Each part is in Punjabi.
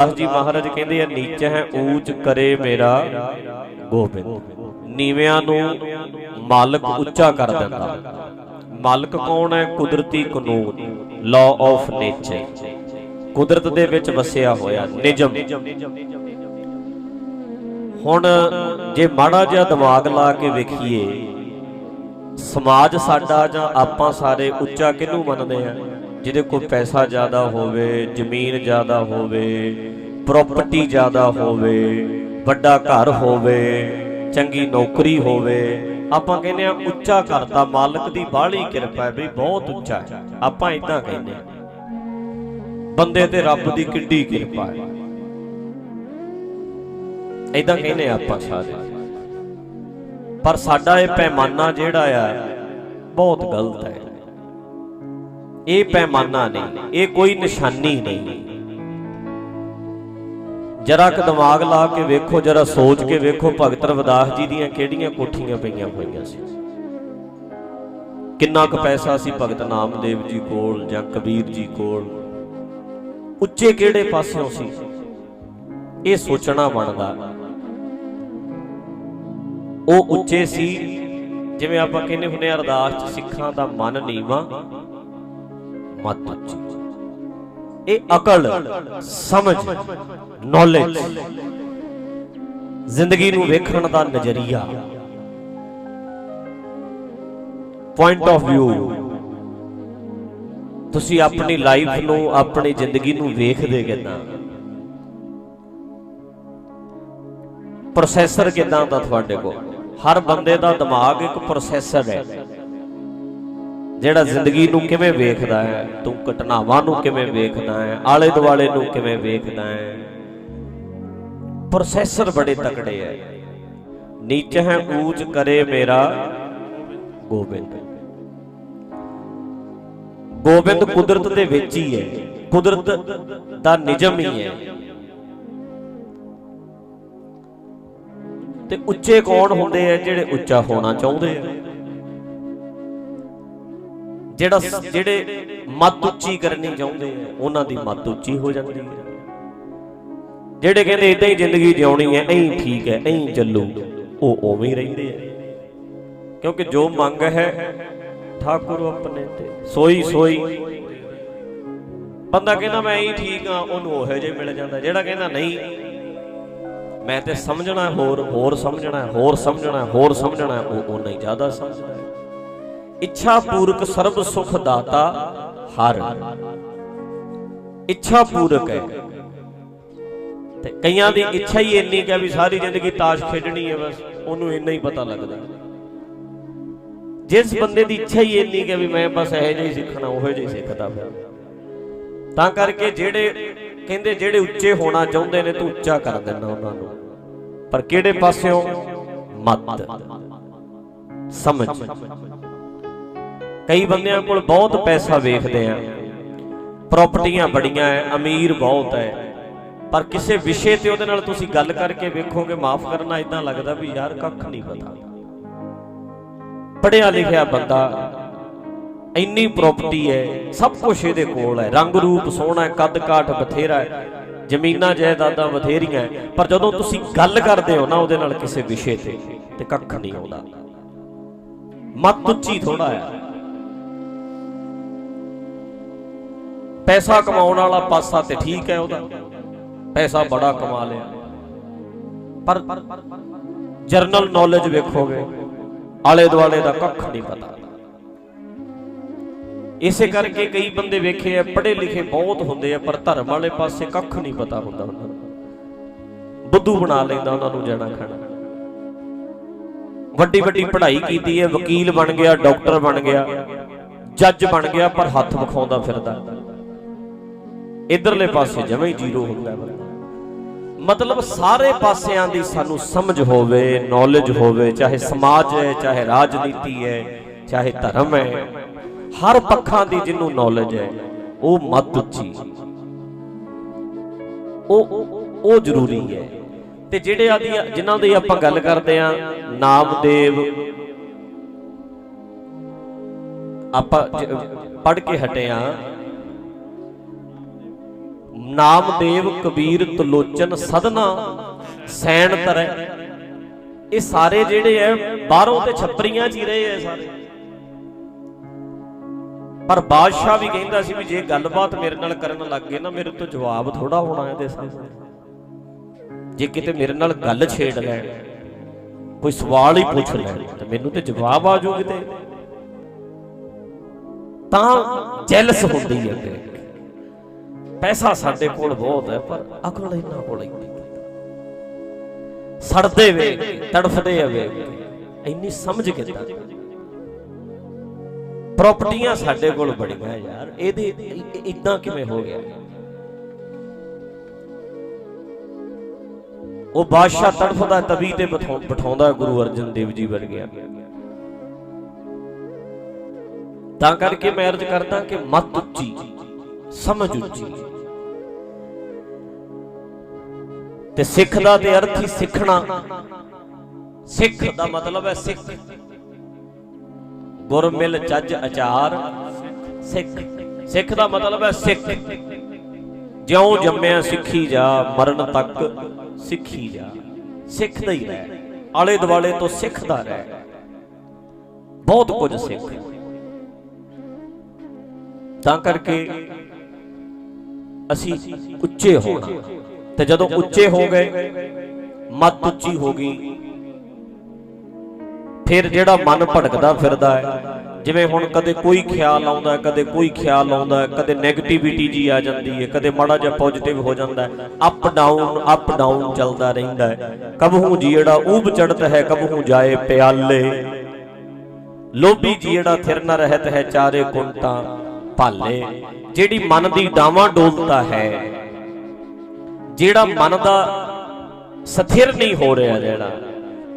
ਦਾਸ ਜੀ ਮਹਾਰਾਜ ਕਹਿੰਦੇ ਆ, ਨੀਚ ਹੈ, ਊਚ ਕਰੇ ਮੇਰਾ ਗੋਬਿੰਦ। ਨੀਵਿਆਂ ਨੂੰ ਮਾਲਕ ਉੱਚਾ ਕਰ ਦਿੰਦਾ। ਮਾਲਕ ਕੌਣ ਹੈ? ਕੁਦਰਤੀ ਕਾਨੂੰਨ ਲਾ ਆਫ ਨੇਚਰ ਕੁਦਰਤ ਦੇ ਵਿੱਚ ਵਸਿਆ ਹੋਇਆ, ਨਿਜਮ। ਹੁਣ ਜੇ ਮਾੜਾ ਜਿਹਾ ਦਿਮਾਗ ਲਾ ਕੇ ਵੇਖੀਏ, ਸਮਾਜ ਸਾਡਾ ਜਾਂ ਆਪਾਂ ਸਾਰੇ ਉੱਚਾ ਕਿਹਨੂੰ ਮੰਨਦੇ ਆ? ਜਿਹਦੇ ਕੋਲ ਪੈਸਾ ਜ਼ਿਆਦਾ ਹੋਵੇ, ਜ਼ਮੀਨ ਜ਼ਿਆਦਾ ਹੋਵੇ ਪ੍ਰਾਪਰਟੀ ਜ਼ਿਆਦਾ ਹੋਵੇ, ਵੱਡਾ ਘਰ ਹੋਵੇ, ਚੰਗੀ ਨੌਕਰੀ ਹੋਵੇ, ਆਪਾਂ ਕਹਿੰਦੇ ਆ ਉੱਚਾ ਕਰਤਾ ਮਾਲਕ ਦੀ ਬਾਹਲੀ ਕਿਰਪਾ ਹੈ ਵੀ ਬਹੁਤ ਉੱਚਾ ਹੈ। ਆਪਾਂ ਇਦਾਂ ਕਹਿੰਦੇ ਆ ਬੰਦੇ ਤੇ ਰੱਬ ਦੀ ਕਿੱਡੀ ਕਿਰਪਾ ਹੈ। ਇਦਾਂ ਕਹਿੰਦੇ ਆ ਆਪਾਂ ਸਾਰੇ। ਪਰ ਸਾਡਾ ਇਹ ਪੈਮਾਨਾ ਜਿਹੜਾ ਆ, ਬਹੁਤ ਗਲਤ ਹੈ। ਇਹ ਪੈਮਾਨਾ ਨਹੀਂ, ਇਹ ਕੋਈ ਨਿਸ਼ਾਨੀ ਨਹੀਂ। ਜਰਾ ਕ ਦਿਮਾਗ ਲਾ ਕੇ ਵੇਖੋ, ਜਰਾ ਸੋਚ ਕੇ ਵੇਖੋ ਭਗਤ ਰਵਿਦਾਸ ਜੀ ਦੀਆਂ ਕਿਹੜੀਆਂ ਕੋਠੀਆਂ ਪਈਆਂ ਹੋਈਆਂ ਸੀ। ਕਿੰਨਾ ਕੁ ਪੈਸਾ ਸੀ ਭਗਤ ਨਾਮਦੇਵ ਜੀ ਕੋਲ ਜਾਂ ਕਬੀਰ ਜੀ ਕੋਲ? ਉੱਚੇ ਕਿਹੜੇ ਪਾਸਿਓਂ ਸੀ? ਇਹ ਸੋਚਣਾ ਬਣਦਾ। ਉਹ ਉੱਚੇ ਸੀ, ਜਿਵੇਂ ਆਪਾਂ ਕਹਿੰਦੇ ਹੁੰਦੇ ਆ ਅਰਦਾਸ ਚ ਸਿੱਖਾਂ ਦਾ ਮਨ ਨੀਵਾ। ਮਤ ਉੱਚੀ ਇਹ ਅਕਲ, ਸਮਝ ਨੌਲੇਜ ਜ਼ਿੰਦਗੀ ਨੂੰ ਵੇਖਣ ਦਾ ਨਜ਼ਰੀਆ। ਪੁਆਇੰਟ ਆਫ View ਤੁਸੀਂ ਆਪਣੀ ਲਾਈਫ ਨੂੰ, ਆਪਣੀ ਜ਼ਿੰਦਗੀ ਨੂੰ ਵੇਖਦੇ ਕਿਦਾਂ? ਪ੍ਰੋਸੈਸਰ ਕਿਦਾਂ ਦਾ ਤੁਹਾਡੇ ਕੋਲ? ਹਰ ਬੰਦੇ ਦਾ ਦਿਮਾਗ ਇੱਕ ਪ੍ਰੋਸੈਸਰ ਹੈ। ਜਿਹੜਾ ਜ਼ਿੰਦਗੀ ਨੂੰ ਕਿਵੇਂ ਵੇਖਦਾ ਹੈ, ਤੂੰ ਘਟਨਾਵਾਂ ਨੂੰ ਕਿਵੇਂ ਵੇਖਦਾ ਹੈ ਆਲੇ ਦੁਆਲੇ ਨੂੰ ਕਿਵੇਂ ਵੇਖਦਾ ਹੈ। ਪ੍ਰੋਸੈਸਰ ਬੜੇ ਤਕੜੇ ਹੈ। ਨੀਚ ਹੈ, ਊਚ ਕਰੇ ਮੇਰਾ ਗੋਬਿੰਦ। ਗੋਬਿੰਦ ਕੁਦਰਤ ਦੇ ਵਿੱਚ ਹੀ ਹੈ। ਕੁਦਰਤ ਦਾ ਨਿਯਮ ਹੀ ਹੈ। ਤੇ ਉੱਚੇ ਕੌਣ ਹੁੰਦੇ ਆ ਜਿਹੜੇ ਉੱਚਾ ਹੋਣਾ ਚਾਹੁੰਦੇ ਆ ਜਿਹੜਾ ਜਿਹੜੇ ਮੱਤ ਉੱਚੀ ਕਰਨੀ ਚਾਹੁੰਦੇ ਆ, ਉਹਨਾਂ ਦੀ ਮੱਤ ਉੱਚੀ ਹੋ ਜਾਂਦੀ ਹੈ ਜਿਹੜੇ ਕਹਿੰਦੇ ਇਦਾਂ ਹੀ ਜ਼ਿੰਦਗੀ ਜਿਉਣੀ ਹੈ ਐਂ ਠੀਕ ਹੈ ਐਂ ਚੱਲੂ, ਉਹ ਉਵੇਂ ਹੀ ਰਹਿੰਦੇ ਆ। ਕਿਉਂਕਿ ਜੋ ਮੰਗ ਹੈ, ਠਾਕੁਰ ਆਪਣੇ ਤੇ। ਸੋਈ ਸੋਈ। ਬੰਦਾ ਕਹਿੰਦਾ ਮੈਂ ਐਂ ਠੀਕ ਆ, ਉਹਨੂੰ ਉਹੋ ਜਿਹਾ ਮਿਲ ਜਾਂਦਾ। ਜਿਹੜਾ ਕਹਿੰਦਾ ਨਹੀਂ, ਮੈਂ ਤੇ ਸਮਝਣਾ, ਹੋਰ ਹੋਰ ਸਮਝਣਾ ਹੋਰ ਸਮਝਣਾ ਹੋਰ ਸਮਝਣਾ ਹੈ ਉਹ ਉਨਾ ਹੀ ਜ਼ਿਆਦਾ ਸਮਝਦਾ। ਇੱਛਾ ਪੂਰਕ ਸਰਬ ਸੁਖ ਦਾਤਾ ਹਰ। ਇੱਛਾ ਪੂਰਕ ਹੈ। ਤੇ ਕਈਆਂ ਦੀ ਇੱਛਾ ਹੀ ਇੰਨੀ ਕਿ ਵੀ ਸਾਰੀ ਜ਼ਿੰਦਗੀ ਤਾਸ਼ ਖੇਡਣੀ ਹੈ ਬਸ, ਉਹਨੂੰ ਇੰਨਾ ਹੀ ਪਤਾ ਲੱਗਦਾ। ਜਿਸ ਬੰਦੇ ਦੀ ਇੱਛਾ ਹੀ ਇੰਨੀ ਕਿ ਵੀ ਮੈਂ ਬਸ ਇਹੋ ਜਿਹਾ ਹੀ ਸਿੱਖਣਾ, ਉਹੋ ਜਿਹਾ ਹੀ ਸਿੱਖਦਾ ਫਿਰ। ਤਾਂ ਕਰਕੇ ਜਿਹੜੇ, ਕਹਿੰਦੇ ਜਿਹੜੇ ਉੱਚੇ ਹੋਣਾ ਚਾਹੁੰਦੇ ਨੇ, ਤੂੰ ਉੱਚਾ ਕਰ ਦਿੰਦਾ ਉਹਨਾਂ ਨੂੰ। ਪਰ ਕਿਹੜੇ ਪਾਸਿਓਂ? ਮਤ। ਸਮਝ। ਕਈ ਬੰਦਿਆਂ ਕੋਲ ਬਹੁਤ ਪੈਸਾ ਵੇਖਦੇ ਆ। ਪ੍ਰਾਪਰਟੀਆਂ ਬੜੀਆਂ ਐ, ਅਮੀਰ ਬਹੁਤ ਹੈ ਪਰ ਕਿਸੇ ਵਿਸ਼ੇ ਤੇ ਉਹਦੇ ਨਾਲ ਤੁਸੀਂ ਗੱਲ ਕਰਕੇ ਵੇਖੋਗੇ, ਮਾਫ ਕਰਨਾ ਇਦਾਂ ਲੱਗਦਾ ਵੀ ਯਾਰ ਕੱਖ ਨਹੀਂ ਪਤਾ। ਪੜਿਆ ਲਿਖਿਆ ਬੰਦਾ ਇੰਨੀ ਪ੍ਰਾਪਰਟੀ ਹੈ ਸਭ ਕੁਝ ਇਹਦੇ ਕੋਲ ਹੈ ਰੰਗ ਰੂਪ ਸੋਹਣਾ ਕੱਦ ਕਾਠ ਬਥੇਰਾ ਹੈ ਜ਼ਮੀਨਾਂ ਜਾਇਦਾਦਾਂ ਬਥੇਰੀਆਂ ਪਰ ਜਦੋਂ ਤੁਸੀਂ ਗੱਲ ਕਰਦੇ ਹੋ ਨਾ ਉਹਦੇ ਨਾਲ ਕਿਸੇ ਵਿਸ਼ੇ ਤੇ ਤੇ ਕੱਖ ਨਹੀਂ ਆਉਂਦਾ। ਮਤ ਉੱਚੀ ਥੋੜਾ ਹੈ ਪੈਸਾ ਕਮਾਉਣ ਵਾਲਾ ਪਾਸਾ ਤੇ ਠੀਕ ਹੈ ਉਹਦਾ। ਪੈਸਾ ਬੜਾ ਕਮਾ ਲਿਆ। ਪਰ ਜਰਨਲ ਨੌਲੇਜ ਵੇਖੋਗੇ ਆਲੇ ਦੁਆਲੇ ਦਾ ਕੱਖ ਨਹੀਂ ਪਤਾ। ਇਸੇ ਕਰਕੇ ਕਈ ਬੰਦੇ ਵੇਖੇ ਆ ਪੜ੍ਹੇ ਲਿਖੇ ਬਹੁਤ ਹੁੰਦੇ ਆ, ਪਰ ਧਰਮ ਵਾਲੇ ਪਾਸੇ ਕੱਖ ਨਹੀਂ ਪਤਾ ਹੁੰਦਾ ਉਹਨਾਂ ਨੂੰ। ਬੁੱਧੂ ਬਣਾ ਲੈਂਦਾ ਉਹਨਾਂ ਨੂੰ ਜਾਣਾ ਖਾਣਾ ਵੱਡੀ ਵੱਡੀ ਪੜ੍ਹਾਈ ਕੀਤੀ ਹੈ, ਵਕੀਲ ਬਣ ਗਿਆ, ਡਾਕਟਰ ਬਣ ਗਿਆ, ਜੱਜ ਬਣ ਗਿਆ, ਪਰ ਹੱਥ ਵਿਖਾਉਂਦਾ ਫਿਰਦਾ। ਇਧਰਲੇ ਪਾਸੇ ਜਮੇ ਹੀ ਜ਼ੀਰੋ ਹੁੰਦਾ ਬੰਦਾ ਮਤਲਬ ਸਾਰੇ ਪਾਸਿਆਂ ਦੀ ਸਾਨੂੰ ਸਮਝ ਹੋਵੇ ਨੌਲੇਜ ਹੋਵੇ, ਚਾਹੇ ਸਮਾਜ ਹੈ, ਚਾਹੇ ਰਾਜਨੀਤੀ ਹੈ, ਚਾਹੇ ਧਰਮ ਹੈ, ਹਰ ਪੱਖਾਂ ਦੀ ਜਿਹਨੂੰ ਨੌਲੇਜ ਹੈ, ਉਹ ਮਤ ਉੱਚੀ ਉਹ ਉਹ ਜ਼ਰੂਰੀ ਹੈ। ਤੇ ਜਿਹੜੇ ਆਦੀ ਜਿਨ੍ਹਾਂ ਦੀ ਆਪਾਂ ਗੱਲ ਕਰਦੇ ਆ ਨਾਮਦੇਵ, ਆਪਾਂ ਪੜ ਕੇ ਹਟੇ ਆ ਨਾਮਦੇਵ ਕਬੀਰ ਤਲੋਚਨ ਸਦਨਾ, ਸੈਣ ਤਰੈ। ਇਹ ਸਾਰੇ ਜਿਹੜੇ ਐ, ਬਾਹਰੋਂ ਤੇ ਛੱਪਰੀਆਂ ਚ ਹੀ ਰਹੇ ਐ ਸਾਰੇ। ਪਰ ਬਾਦਸ਼ਾਹ ਵੀ ਕਹਿੰਦਾ ਸੀ ਵੀ ਜੇ ਗੱਲਬਾਤ ਮੇਰੇ ਨਾਲ ਕਰਨ ਲੱਗ ਗਏ ਨਾ, ਮੇਰੇ ਤੋਂ ਜਵਾਬ ਥੋੜਾ ਹੋਣਾ ਇਹਦੇ ਸਾਹਮਣੇ। ਜੇ ਕਿਤੇ ਮੇਰੇ ਨਾਲ ਗੱਲ ਛੇੜ ਲੈਣ ਕੋਈ ਸਵਾਲ ਹੀ ਪੁੱਛ ਲੈਣ ਤੇ ਮੈਨੂੰ ਤੇ ਜਵਾਬ ਆ ਜੂ ਕਿਤੇ। ਤਾਂ ਜੈਲਸ ਹੁੰਦੀ ਹੈ ਤੇ। ਪੈਸਾ ਸਾਡੇ ਕੋਲ ਬਹੁਤ ਹੈ, ਪਰ ਅਕਲ ਇਹਨਾਂ ਕੋਲ ਹੀ ਨਹੀਂ। ਸੜਦੇ ਵੇ, ਤੜਫਦੇ ਵੇ। ਇੰਨੀ ਸਮਝ ਕਿੱਦਾਂ ਪ੍ਰਾਪਰਟੀਆਂ ਸਾਡੇ ਕੋਲ ਬੜੀਆਂ ਯਾਰ, ਇਹਦੇ ਇਦਾਂ ਕਿਵੇਂ ਹੋ ਗਿਆ ਉਹ ਬਾਦਸ਼ਾਹ ਤੜਫਦਾ ਤਵੀ ਤੇ ਬਿਠਾਉ- ਬਿਠਾਉਂਦਾ ਗੁਰੂ ਅਰਜਨ ਦੇਵ ਜੀ ਵਰਗਿਆ ਤਾਂ ਕਰਕੇ ਮੈਂ ਅਰਜ਼ ਕਰਦਾ ਕਿ ਮਤ ਉੱਚੀ ਸਮਝ ਉੱਚੀ। ਤੇ ਸਿੱਖ ਦਾ ਤੇ ਅਰਥ ਹੀ ਸਿੱਖਣਾ। ਸਿੱਖ ਦਾ ਮਤਲਬ ਹੈ ਸਿੱਖ। ਗੁਰ ਮਿਲ ਚੱਜ ਅਚਾਰ। ਸਿੱਖ। ਸਿੱਖ ਦਾ ਮਤਲਬ ਹੈ ਸਿੱਖ। ਜਿਉਂ ਜੰਮਿਆ ਸਿੱਖੀ ਜਾ, ਮਰਨ ਤੱਕ ਸਿੱਖੀ ਜਾ। ਸਿੱਖਦਾ ਹੀ ਰਹਿ। ਆਲੇ ਦੁਆਲੇ ਤੋਂ ਸਿੱਖਦਾ ਰਹਿ। ਬਹੁਤ ਕੁਝ ਸਿੱਖ। ਤਾਂ ਕਰਕੇ ਅਸੀਂ ਉੱਚੇ ਹੋਣਾ ਤੇ ਜਦੋਂ ਉੱਚੇ ਹੋ ਗਏ ਮਤ ਉੱਚੀ ਹੋ ਗਈ ਫਿਰ ਜਿਹੜਾ ਮਨ ਭਟਕਦਾ ਫਿਰਦਾ ਹੈ, ਜਿਵੇਂ ਹੁਣ ਕਦੇ ਕੋਈ ਖਿਆਲ ਆਉਂਦਾ ਕਦੇ ਕੋਈ ਖਿਆਲ ਆਉਂਦਾ ਕਦੇ 네ਗੇਟਿਵਿਟੀ ਜੀ ਆ ਜਾਂਦੀ ਹੈ, ਕਦੇ ਮਾੜਾ ਜਿਹਾ ਪੋਜ਼ਿਟਿਵ ਹੋ ਜਾਂਦਾ ਅਪ ਡਾਊਨ ਅਪ ਡਾਊਨ ਚੱਲਦਾ ਰਹਿੰਦਾ ਹੈ। ਕਬਹੂ ਜੀੜਾ ਊਬ ਚੜਤ ਹੈ, ਕਬਹੂ ਜਾਏ ਪਿਆਲੇ। ਲੋਭੀ ਜੀੜਾ ਥਿਰ ਨ ਰਹਿਤ ਹੈ ਚਾਰੇ ਕੁੰਟਾਂ। ਭਾਲੇ, ਜਿਹੜੀ ਮਨ ਦੀ ਡਾਵਾਂ ਡੋਲਤਾ ਹੈ, ਜਿਹੜਾ ਮਨ ਦਾ ਸਥਿਰ ਨਹੀਂ ਹੋ ਰਿਹਾ ਜਿਹੜਾ,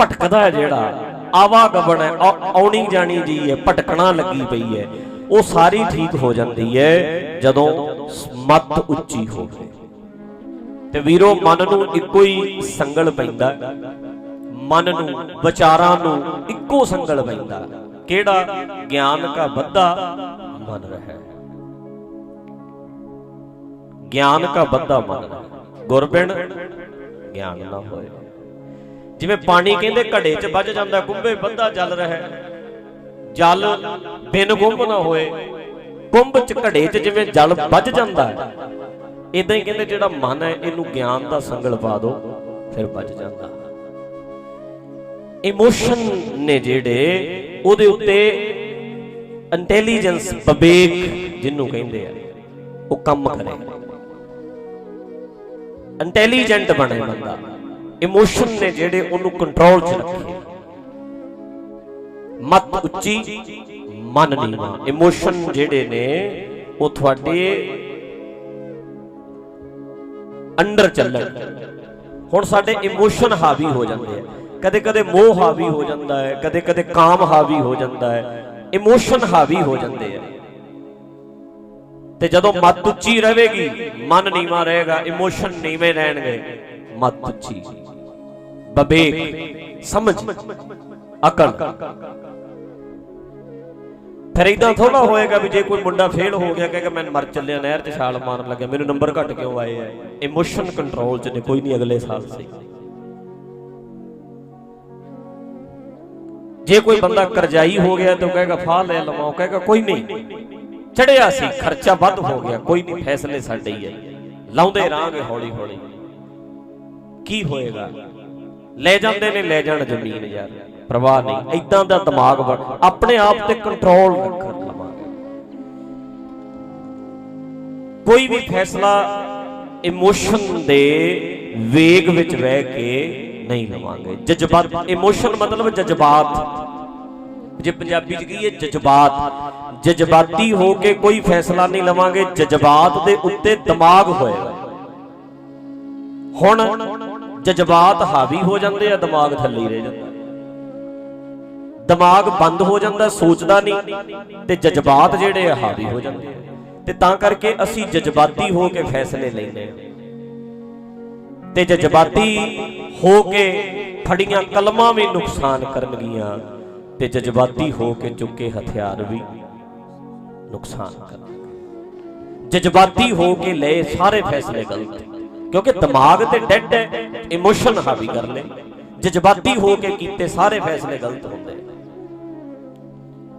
ਭਟਕਦਾ ਹੈ ਜਿਹੜਾ, ਆਵਾਗਮਨ ਹੈ ਆਉਣੀ ਜਾਣੀ ਜੀ ਹੈ, ਭਟਕਣਾ ਲੱਗੀ ਪਈ ਹੈ, ਉਹ ਸਾਰੀ ਠੀਕ ਹੋ ਜਾਂਦੀ ਹੈ ਜਦੋਂ ਮਤ ਉੱਚੀ ਹੋਵੇ। ਤੇ ਵੀਰੋ, ਮਨ ਨੂੰ ਇੱਕੋ ਹੀ ਸੰਗਲ ਪੈਂਦਾ, ਮਨ ਨੂੰ, ਵਿਚਾਰਾਂ ਨੂੰ ਇੱਕੋ ਸੰਗਲ ਪੈਂਦਾ। ਕਿਹੜਾ? ਗਿਆਨ ਕਾ ਵੱਧਾ ਮਨ ਰਹਿ। ਗਿਆਨ ਕਾ ਬੱਧਾ ਮਨ। ਰਹਿ ਗਿਆਨ ਨਾ ਹੋਏ। ਜਿਵੇਂ ਪਾਣੀ ਕਹਿੰਦੇ ਘੜੇ 'ਚ ਵੱਜ ਜਾਂਦਾ ਕੁੰਭੇ ਬੱਧਾ ਜਲ ਰਿਹਾ। ਜਲ ਬਿਨ ਗੁੰਮ ਨਾ ਹੋਏ। ਕੁੰਭ 'ਚ ਘੜੇ 'ਚ ਜਿਵੇਂ ਜਲ ਵੱਜ ਜਾਂਦਾ ਹੈ। ਇਦਾਂ ਹੀ ਕਹਿੰਦੇ ਜਿਹੜਾ ਮਨ ਹੈ, ਇਹਨੂੰ ਗਿਆਨ ਦਾ ਸੰਗਲ ਪਾ ਦਿਓ ਫਿਰ ਵੱਜ ਜਾਂਦਾ। ਇਮੋਸ਼ਨ ਨੇ ਜਿਹੜੇ ਉਹਦੇ ਉੱਤੇ ਇੰਟੈਲੀਜੈਂਸ ਵਿਵੇਕ ਜਿਹਨੂੰ ਕਹਿੰਦੇ ਆ ਉਹ ਕੰਮ ਕਰੇ ਇੰਟੈਲੀਜੈਂਟ ਬਣੇ ਬੰਦਾ ਇਮੋਸ਼ਨ ਨੇ ਜਿਹੜੇ ਉਹਨੂੰ ਕੰਟਰੋਲ 'ਚ ਰੱਖੇ ਮਤ ਉੱਚੀ ਮਨ ਨੀਵਾ ਇਮੋਸ਼ਨ ਜਿਹੜੇ ਨੇ ਉਹ ਤੁਹਾਡੇ ਅੰਡਰ ਚੱਲਣ ਹੁਣ ਸਾਡੇ ਇਮੋਸ਼ਨ ਹਾਵੀ ਹੋ ਜਾਂਦੇ ਆ ਕਦੇ ਕਦੇ ਮੋਹ ਹਾਵੀ ਹੋ ਜਾਂਦਾ ਹੈ ਕਦੇ ਕਦੇ ਕਾਮ ਹਾਵੀ ਹੋ ਜਾਂਦਾ ਹੈ ਇਮੋਸ਼ਨ ਹਾਵੀ ਹੋ ਜਾਂਦੇ ਆ। ਤੇ ਜਦੋਂ ਮਤ ਉੱਚੀ ਰਹੇਗੀ, ਮਨ ਨੀਵਾ ਰਹੇਗਾ ਇਮੋਸ਼ਨ ਨੀਵੇਂ ਰਹਿਣਗੇ, ਮਤ ਉੱਚੀ। ਵਿਵੇਕ ਸਮਝ, ਅਕਲ। ਫਿਰ ਇਦਾਂ ਥੋੜਾ ਹੋਏਗਾ ਵੀ ਜੇ ਕੋਈ ਮੁੰਡਾ ਫੇਲ ਹੋ ਗਿਆ, ਕਹੇਗਾ ਮੈਂ ਮਰ ਚੱਲਿਆ, ਨਹਿਰ 'ਚ ਛਾਲ ਮਾਰਨ ਲੱਗਿਆ, ਮੈਨੂੰ ਨੰਬਰ ਘੱਟ ਕਿਉਂ ਆਏ ਆ? ਇਮੋਸ਼ਨ ਕੰਟਰੋਲ 'ਚ ਨੇ, ਕੋਈ ਨਹੀਂ ਅਗਲੇ ਸਾਲ ਸਹੀ। ਜੇ ਕੋਈ ਬੰਦਾ ਕਰਜ਼ਾਈ ਹੋ ਗਿਆ ਤਾਂ ਉਹ ਕਹੇਗਾ, ਫਾਹ ਲੈ ਲਵਾਂ, ਉਹ ਕਹੇਗਾ, ਕੋਈ ਨਹੀਂ। ਚੜਿਆ ਸੀ, ਖਰਚਾ ਵੱਧ ਹੋ ਗਿਆ, ਕੋਈ ਨਹੀਂ, ਫੈਸਲੇ ਸਾਡੇ ਹੀ ਹੈ ਲਾਉਂਦੇ ਰਾਂਗੇ ਹੌਲੀ ਹੌਲੀ ਕੀ ਹੋਏਗਾ? ਲੈ ਜਾਂਦੇ ਨੇ, ਲੈ ਜਾਣ ਜ਼ਮੀਨ ਯਾਰ। ਪ੍ਰਵਾਹ ਨਹੀਂ ਇਦਾਂ ਦਾ ਦਿਮਾਗ ਬਣ ਆਪਣੇ ਆਪ ਤੇ ਕੰਟਰੋਲ ਰੱਖ ਲਵਾਂਗੇ ਕੋਈ ਵੀ ਫੈਸਲਾ ਇਮੋਸ਼ਨ ਦੇ ਵੇਗ ਵਿੱਚ ਬਹਿ ਕੇ ਨਹੀਂ ਲਵਾਂਗੇ। ਜਜ਼ਬਾਤ ਇਮੋਸ਼ਨ ਮਤਲਬ ਜਜ਼ਬਾਤ। ਜੇ ਪੰਜਾਬੀ ਚ ਕਹੀਏ ਜਜ਼ਬਾਤ। ਜਜ਼ਬਾਤੀ। ਹੋ ਕੇ ਕੋਈ ਫੈਸਲਾ ਨਹੀਂ ਲਵਾਂਗੇ। ਜਜ਼ਬਾਤ ਦੇ ਉੱਤੇ ਦਿਮਾਗ ਹੋਏਗਾ ਹੁਣ ਜਜ਼ਬਾਤ ਹਾਵੀ ਹੋ ਜਾਂਦੇ ਆ ਦਿਮਾਗ ਥੱਲੇ ਰਹਿ ਜਾਂਦਾ। ਦਿਮਾਗ ਬੰਦ ਹੋ ਜਾਂਦਾ ਸੋਚਦਾ ਨਹੀਂ। ਤੇ ਜਜ਼ਬਾਤ ਜਿਹੜੇ ਆ ਹਾਵੀ ਹੋ ਜਾਂਦੇ ਤੇ ਤਾਂ ਕਰਕੇ ਅਸੀਂ ਜਜ਼ਬਾਤੀ ਹੋ ਕੇ ਫੈਸਲੇ ਲੈਂਦੇ ਆ। ਤੇ ਜਜ਼ਬਾਤੀ ਹੋ ਕੇ ਫੜੀਆਂ ਕਲਮਾਂ ਵੀ ਨੁਕਸਾਨ ਕਰਨਗੀਆਂ ਤੇ ਜਜ਼ਬਾਤੀ ਹੋ ਕੇ ਚੁੱਕੇ ਹਥਿਆਰ ਵੀ ਨੁਕਸਾਨ ਕਰਨਗੇ। ਜਜ਼ਬਾਤੀ ਹੋ ਕੇ ਲਏ ਸਾਰੇ ਫੈਸਲੇ ਗਲਤ, ਕਿਉਂਕਿ ਦਿਮਾਗ ਤੇ ਡੈਡ ਹੈ, ਇਮੋਸ਼ਨ ਹਾਵੀ ਕਰ ਲੈ ਜਜ਼ਬਾਤੀ ਹੋ ਕੇ ਕੀਤੇ ਸਾਰੇ ਫੈਸਲੇ ਗਲਤ ਹੁੰਦੇ।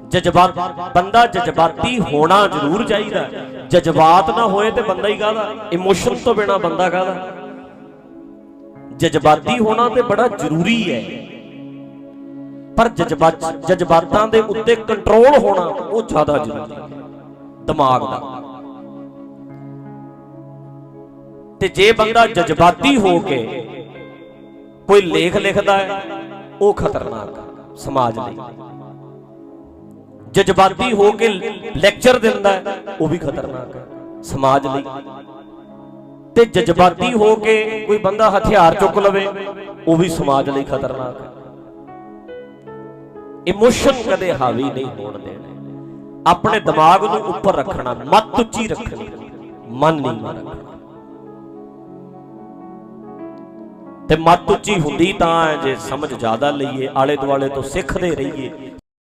ਜਜ਼ਬਾਤ, ਬੰਦਾ ਜਜ਼ਬਾਤੀ ਹੋਣਾ ਜ਼ਰੂਰ ਚਾਹੀਦਾ। ਜਜ਼ਬਾਤ ਨਾ ਹੋਏ ਤੇ ਬੰਦਾ ਹੀ ਕਾਹਦਾ? ਇਮੋਸ਼ਨ ਤੋਂ ਬਿਨਾ ਬੰਦਾ ਕਾਹਦਾ? ਜਜ਼ਬਾਤੀ ਹੋਣਾ ਤੇ ਬੜਾ ਜ਼ਰੂਰੀ ਹੈ। ਪਰ ਜਜ਼ਬਾਤ ਜਜ਼ਬਾਤਾਂ ਦੇ ਉੱਤੇ ਕੰਟਰੋਲ ਹੋਣਾ ਉਹ ਜ਼ਿਆਦਾ ਜ਼ਰੂਰੀ ਹੈ। ਦਿਮਾਗ ਦਾ। ਤੇ ਜੇ ਬੰਦਾ ਜਜ਼ਬਾਤੀ ਹੋ ਕੇ ਕੋਈ ਲੇਖ ਲਿਖਦਾ ਹੈ ਉਹ ਖਤਰਨਾਕ ਸਮਾਜ ਲਈ। ਜਜ਼ਬਾਤੀ ਹੋ ਕੇ ਲੈਕਚਰ ਦਿੰਦਾ ਹੈ ਉਹ ਵੀ ਖਤਰਨਾਕ ਹੈ ਸਮਾਜ ਲਈ। ਤੇ ਜਜ਼ਬਾਤੀ ਹੋ ਕੇ ਕੋਈ ਬੰਦਾ ਹਥਿਆਰ ਚੁੱਕ ਲਵੇ, ਉਹ ਵੀ ਸਮਾਜ ਲਈ ਖਤਰਨਾਕ ਹੈ। ਇਮੋਸ਼ਨ ਕਦੇ ਹਾਵੀ ਨਹੀਂ ਹੋਣ ਦੇਣੇ। ਆਪਣੇ ਦਿਮਾਗ ਨੂੰ ਉੱਪਰ ਰੱਖਣਾ, ਮੱਤ ਉੱਚੀ ਰੱਖਣੀ, ਮਨ ਨਹੀਂ ਮਾਰ ਤੇ ਮੱਤ ਉੱਚੀ ਹੁੰਦੀ ਤਾਂ ਜੇ ਸਮਝ ਜ਼ਿਆਦਾ ਲਈਏ ਆਲੇ ਦੁਆਲੇ ਤੋਂ ਸਿੱਖਦੇ ਰਹੀਏ